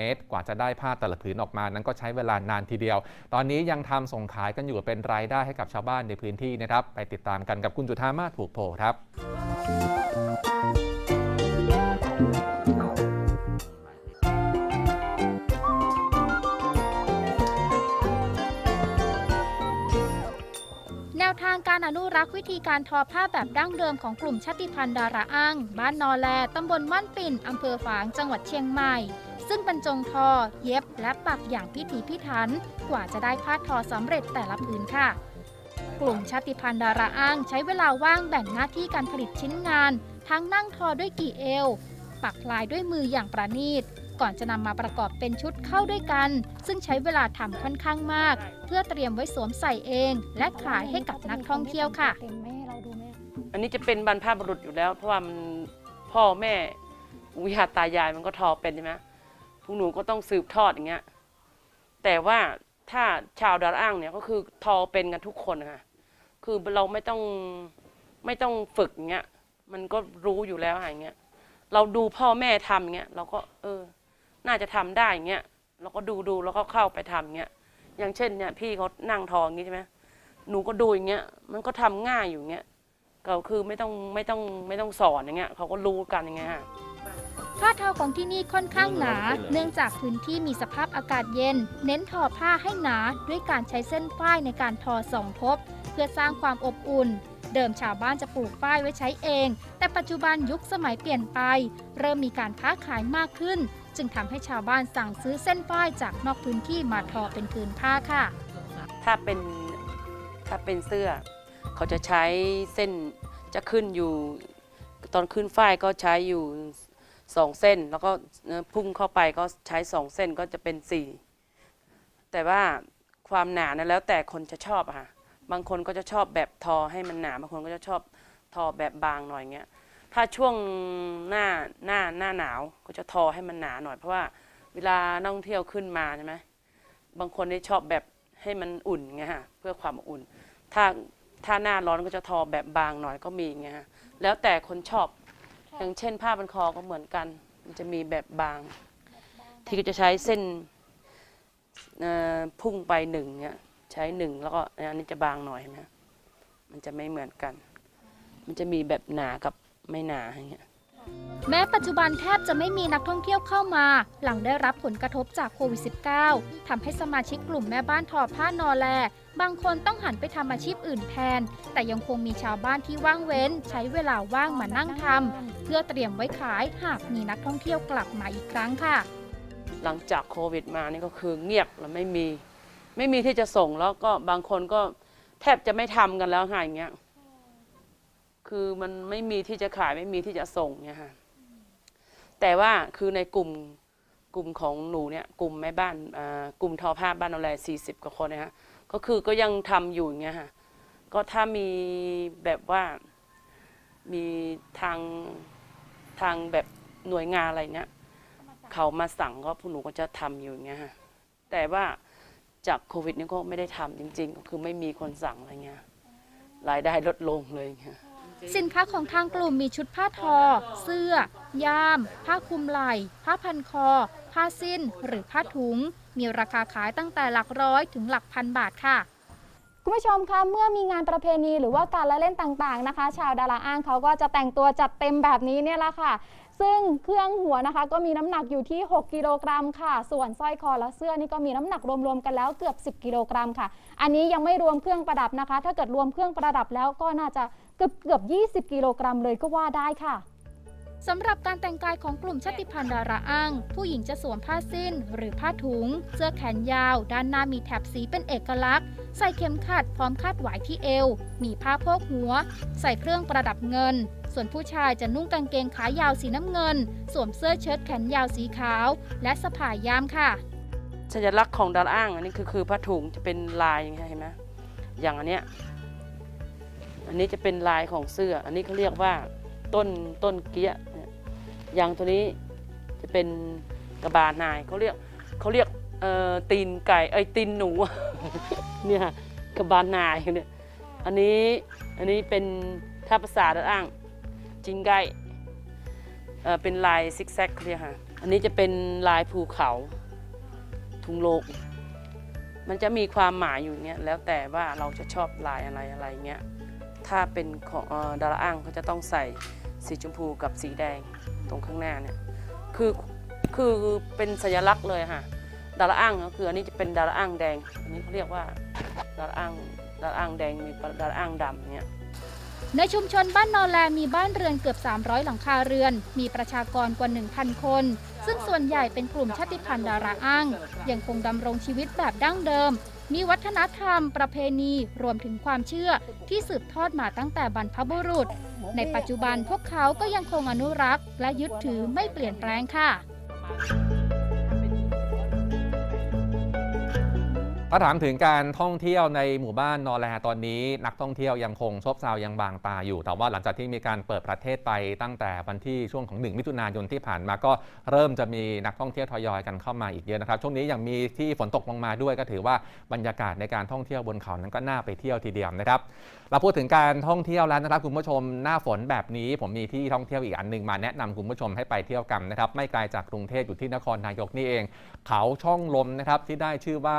เมตรกว่าจะได้ผ้าแต่ละผืนออกมา นั้นก็ใช้เวลานานทีเดียว ตอนนี้ยังทำส่งขายกันอยู่เป็นรายได้ให้กับชาวบ้านในพื้นที่นะครับ ไปติดตามกันกับคุณจุธามาศผูกโพครับ แนวทางการอนุรักษ์วิธีการทอผ้าแบบดั้งเดิมของกลุ่มชาติพันธุ์ดาราอ้างบ้านนอแลตำบลม่านปิ่นอำเภอฝาง จังหวัดเชียงใหม่ ซึ่งบรรจงทอ เย็บและปักอย่างพิถีพิถัน กว่าจะได้ผ้าทอสำเร็จแต่ละผืนค่ะ กลุ่มชาติพันธุ์ดาราอ้างใช้เวลาว่างแบ่งหน้าที่การผลิตชิ้นงาน ทั้งนั่งทอด้วยกี่เอว ปักลายด้วยมืออย่างประณีตก่อนจะนำมาประกอบเป็นชุดเข้าด้วยกัน ซึ่งใช้เวลาทำค่อนข้างมาก เพื่อเตรียมไว้สวมใส่เอง และขายให้กับนักท่องเที่ยวค่ะเต็มไหมให้เราดูไหมอันนี้จะเป็นบรรพบุรุษอยู่แล้ว เพราะว่ามันพ่อแม่วิหาตายายมันก็ทอเป็นใช่ไหม พวกหนูก็ต้องสืบทอดอย่างเงี้ย แต่ว่าถ้าชาวดาราอ้างเนี่ยก็คือทอเป็นกันทุกคนนะคะคือเราไม่ต้องไม่ต้องฝึกอย่างเงี้ย มันก็รู้อยู่แล้วอะไรอย่างเงี้ย เราดูพ่อแม่ทำอย่างเงี้ยเราก็เออ น่าจะทำได้อย่างเงี้ย เราก็ดูดูแล้วก็เข้าไปทำอย่างเงี้ย อย่างเช่นเนี่ยพี่เขานั่งทออย่างงี้ใช่ไหมหนูก็ดูอย่างเงี้ย มันก็ทำง่ายอยู่อย่างเงี้ย ก็คือไม่ต้องไม่ต้องไม่ต้องสอนอย่างเงี้ยเขาก็รู้กันอย่างเงี้ยฮะ ผ้าทอของที่นี่ค่อนข้างหนา เนื่องจากพื้นที่มีสภาพอากาศเย็น เน้นทอผ้าให้หนาด้วยการใช้เส้นฝ้ายในการทอสองทบ เพื่อสร้างความอบอุ่น เดิมชาวบ้านจะปลูกฝ้ายไว้ใช้เอง แต่ปัจจุบันยุคสมัยเปลี่ยนไป เริ่มมีการค้าขายมากขึ้น จึงทำให้ชาวบ้านสั่งซื้อเส้นฝ้ายจากนอกพื้นที่มาทอเป็นผืนผ้าค่ะ ถ้าเป็นถ้าเป็นเสื้อ เขาจะใช้เส้นจะขึ้นอยู่ ตอนขึ้นฝ้ายก็ใช้อยู่ สองเส้นแล้วก็พุ่งเข้าไปก็ใช้สองเส้นก็จะเป็นสี่แต่ว่าความหนานะแล้วแต่คนจะชอบค่ะบางคนก็จะชอบแบบทอให้มันหนาบางคนก็จะชอบทอแบบบางหน่อยเงี้ยถ้าช่วงหน้าหน้าหน้าหนาวก็จะทอให้มันหนาหน่อย เพราะว่าเวลานักท่องเที่ยวขึ้นมาใช่ไหมบางคนนี่ชอบแบบให้มันอุ่นไงฮะเพื่อความอบอุ่น ถ้าถ้าหน้าร้อนก็จะทอแบบบางหน่อยก็มีไงฮะแล้วแต่คนชอบ อย่างเช่นผ้าพันคอก็เหมือนกัน มันจะมีแบบบาง ที่ก็จะใช้เส้นเอ่อพุ่งไปหนึ่งเนี่ยใช้หนึ่งแล้วก็อันนี้จะบางหน่อยเห็นะมันจะไม่เหมือนกัน มันจะมีแบบหนากับไม่หนาอย่างเงี้ย แม้ปัจจุบันแทบจะไม่มีนักท่องเที่ยวเข้ามา หลังได้รับผลกระทบจากโควิด -19 ทำให้สมาชิกกลุ่มแม่บ้านทอผ้านอแล บางคนต้องหันไปทำอาชีพอื่นแทน แต่ยังคงมีชาวบ้านที่ว่างเว้น ใช้เวลาว่างมานั่งทำเพื่อเตรียมไว้ขายหากมีนักท่องเที่ยวกลับมาอีกครั้งค่ะ หลังจากโควิดมานี่ก็คือเงียบแล้วไม่มี ไม่มีที่จะส่งแล้วก็บางคนก็แทบจะไม่ทำกันแล้วค่ะอย่างเงี้ย คือมันไม่มีที่จะขายไม่มีที่จะส่งเนี่ยค่ะแต่ว่าคือในกลุ่มกลุ่มของหนูเนี่ยกลุ่มแม่บ้านกลุ่มทอผ้าบ้านนอแลสี่สิบกว่าคนนะฮะก็คือก็ยังทำอยู่อย่างเงี้ยค่ะก็ถ้ามีแบบว่ามีทางทางแบบหน่วยงานอะไรเงี้ยเขามาสั่งก็พวกหนูก็จะทำอยู่อย่างเงี้ยฮะแต่ว่าจากโควิดนี่ก็ไม่ได้ทำจริง ๆ ก็คือไม่มีคนสั่งอะไรเงี้ยรายได้ลดลงเลยเงี้ย สินค้าของทางกลุ่มมีชุดผ้าทอ เสื้อ ย่าม ผ้าคลุมไหล่ ผ้าพันคอ ผ้าสิ้น หรือผ้าถุง มีราคาขายตั้งแต่หลักร้อยถึงหลักพันบาทค่ะคุณผู้ชมคะเมื่อมีงานประเพณีหรือว่าการละเล่นต่างๆนะคะ ชาวดาราอ้างเขาก็จะแต่งตัวจัดเต็มแบบนี้เนี่ยแหละค่ะ ซึ่งเครื่องหัวนะคะก็มีน้ำหนักอยู่ที่ 6 กิโลกรัมค่ะ ส่วนสร้อยคอและเสื้อนี่ก็มีน้ำหนักรวมๆกันแล้วเกือบ 10 กิโลกรัมค่ะ อันนี้ยังไม่รวมเครื่องประดับนะคะ ถ้าเกิดรวมเครื่องประดับแล้วก็น่าจะ เกือบเกือบ 20 กิโลกรัมเลยก็ว่าได้ค่ะสำหรับการแต่งกายของกลุ่มชาติพันธุ์ดาราอ้าง ผู้หญิงจะสวมผ้าสิ้น หรือผ้าถุง เสื้อแขนยาว ด้านหน้ามีแถบสีเป็นเอกลักษณ์ ใส่เข็มขัดพร้อมคาดหวายที่เอว มีผ้าโพกหัว ใส่เครื่องประดับเงิน ส่วนผู้ชายจะนุ่งกางเกงขายาวสีน้ำเงิน สวมเสื้อเชิ้ตแขนยาวสีขาว และสะพายย่ามค่ะ สัญลักษณ์ของดาราอ้างอันนี้คือคือผ้าถุงจะเป็นลายอย่างเงี้ยเห็นไหมอย่างอันเนี้ย อันนี้จะเป็นลายของเสื้อ อันนี้เขาเรียกว่าต้นต้นเกี้ยยอย่างตัวนี้จะเป็นกระบาลนายเขาเรียกเขาเรียกตีนไก่ไอ้ตีนหนูเนี่ยกระบาลนายเนี่ยอันนี้อันนี้เป็นถ้าภาษาดาราอ้างจิงไก่เป็นลายซิกแซกเขาเรียกค่ะอันนี้จะเป็นลายภูเขาทุงโลก มันจะมีความหมายอยู่เนี้ยแล้วแต่ว่าเราจะชอบลายอะไรอะไรเงี้ย ถ้าเป็นของดาราอ้างเขาจะต้องใส่สีชมพูกับสีแดงตรงข้างหน้าเนี่ยคือคือเป็นสัญลักษณ์เลยค่ะดาราอ้างก็คืออันนี้จะเป็นดาราอ้างแดงอันนี้เขาเรียกว่าดาราอ้างดาราอ้างแดงมีดาราอ้างดำเนี่ย ในชุมชนบ้านนอแลมีบ้านเรือนเกือบ 300 หลังคาเรือน มีประชากรกว่า 1,000 คน ซึ่งส่วนใหญ่เป็นกลุ่มชาติพันธุ์ดาราอ้าง ยังคงดำรงชีวิตแบบดั้งเดิม มีวัฒนธรรม ประเพณี รวมถึงความเชื่อที่สืบทอดมาตั้งแต่บรรพบุรุษ ในปัจจุบันพวกเขาก็ยังคงอนุรักษ์ และยึดถือไม่เปลี่ยนแปลงค่ะ ถ้าถามถึงการท่องเที่ยวในหมู่บ้านนอแลตอนนี้ นักท่องเที่ยวยังคงซบเซายังบางตาอยู่ แต่ว่าหลังจากที่มีการเปิดประเทศไปตั้งแต่วันที่ช่วงของ 1 มิถุนายนที่ผ่านมาก็เริ่มจะมีนักท่องเที่ยวทยอยกันเข้ามาอีกเยอะนะครับ ช่วงนี้ยังมีที่ฝนตกลงมาด้วยก็ถือว่าบรรยากาศในการท่องเที่ยวบนเขานั้นก็น่าไปเที่ยวทีเดียวนะครับเราพูดถึงการท่องเที่ยวแล้วนะครับคุณผู้ชมหน้าฝนแบบนี้ ผมมีที่ท่องเที่ยวอีกอันหนึ่งมาแนะนำคุณผู้ชมให้ไปเที่ยวกันนะครับไม่ไกลจากกรุงเทพอยู่ที่นครนายกนี่เอง เขาช่องลมนะครับที่ได้ชื่อว่า